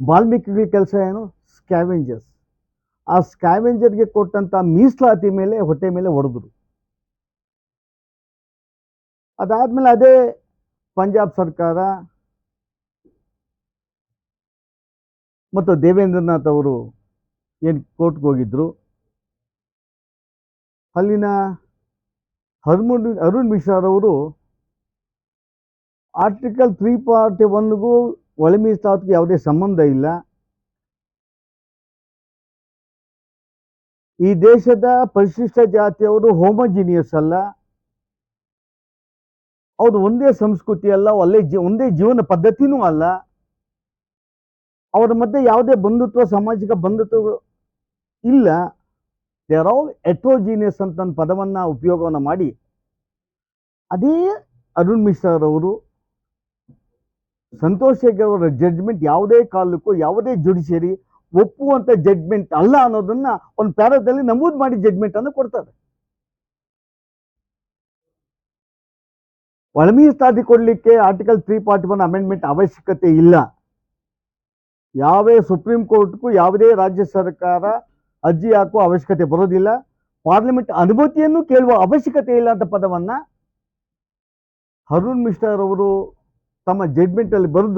Speaker 2: ವಾಲ್ಮೀಕಿಗಳ ಕೆಲಸ ಏನು? ಸ್ಕ್ಯಾವೆಂಜರ್ಸ್ ಆ ಸ್ಕ್ಯಾವೆಂಜರ್ಗೆ ಕೊಟ್ಟಂಥ ಮೀಸಲಾತಿ ಮೇಲೆ ಹೊಟ್ಟೆ ಮೇಲೆ ಹೊಡೆದ್ರು ಅದಾದ್ಮೇಲೆ ಅದೇ ಪಂಜಾಬ್ ಸರ್ಕಾರ ಮತ್ತು ದೇವೇಂದ್ರನಾಥ್ ಅವರು ಏನು ಕೋರ್ಟ್ಗೆ ಹೋಗಿದ್ರು? ಅಲ್ಲಿನ ಹರ್ಮುನ್, ಅರುಣ್ ಮಿಶ್ರಾರವರು ಆರ್ಟಿಕಲ್ ತ್ರೀ ಪಾರ್ಟಿ ಒನ್ಗೂ ಒಳ ಮೀಸಲಾತಿಗೆ ಯಾವುದೇ ಸಂಬಂಧ ಇಲ್ಲ. ಈ ದೇಶದ ಪರಿಶಿಷ್ಟ ಜಾತಿಯವರು ಹೋಮೋಜಿನಿಯಸ್ ಅಲ್ಲ. ಅವ್ರು ಒಂದೇ ಸಂಸ್ಕೃತಿ ಅಲ್ಲ, ಒಳ್ಳೆ ಜೀ, ಒಂದೇ ಜೀವನ ಪದ್ಧತಿನೂ ಅಲ್ಲ. ಅವರ ಮಧ್ಯೆ ಯಾವುದೇ ಬಂಧುತ್ವ, ಸಾಮಾಜಿಕ ಬಂಧುತ್ವ ಇಲ್ಲ. ದೇ ಆರ್ ಆಲ್ ಎಟ್ರೋಜಿನಿಯಸ್ ಅಂತ ಒಂದು ಪದವನ್ನು, ಉಪಯೋಗವನ್ನು ಮಾಡಿ. ಅದೇ ಅರುಣ್ ಮಿಶ್ರಾರವರು ಸಂತೋಷ್ ಶೇಖರ್ ಅವರ ಜಡ್ಜ್ಮೆಂಟ್ ಯಾವುದೇ ಕಾಲಕ್ಕೂ, ಯಾವುದೇ ಜುಡಿಷಿಯರಿ ಒಪ್ಪುವಂಥ ಜಡ್ಜ್ಮೆಂಟ್ ಅಲ್ಲ ಅನ್ನೋದನ್ನ ಒಂದು ಪ್ಯಾರದಲ್ಲಿ ನಮೂದು ಮಾಡಿ ಜಡ್ಜ್ಮೆಂಟನ್ನು ಕೊಡ್ತಾರೆ. ಒಳ ಮೀಸಲಾತಿ ಕೊಡಲಿಕ್ಕೆ article three forty one amendment ಅವಶ್ಯಕತೆ ಇಲ್ಲ. ಯಾವೇ ಸುಪ್ರೀಂ ಕೋರ್ಟ್ಗೂ ಯಾವುದೇ ರಾಜ್ಯ ಸರ್ಕಾರ ಅರ್ಜಿ ಹಾಕುವ ಅವಶ್ಯಕತೆ ಬರೋದಿಲ್ಲ. ಪಾರ್ಲಿಮೆಂಟ್ ಅನುಮತಿಯನ್ನು ಕೇಳುವ ಅವಶ್ಯಕತೆ ಇಲ್ಲ ಅಂತ ಪದವನ್ನ ಅರುಣ್ ಮಿಶ್ರಾ ಅವರು ತಮ್ಮ ಜಡ್ಮೆಂಟ್ ಅಲ್ಲಿ ಬರೆದು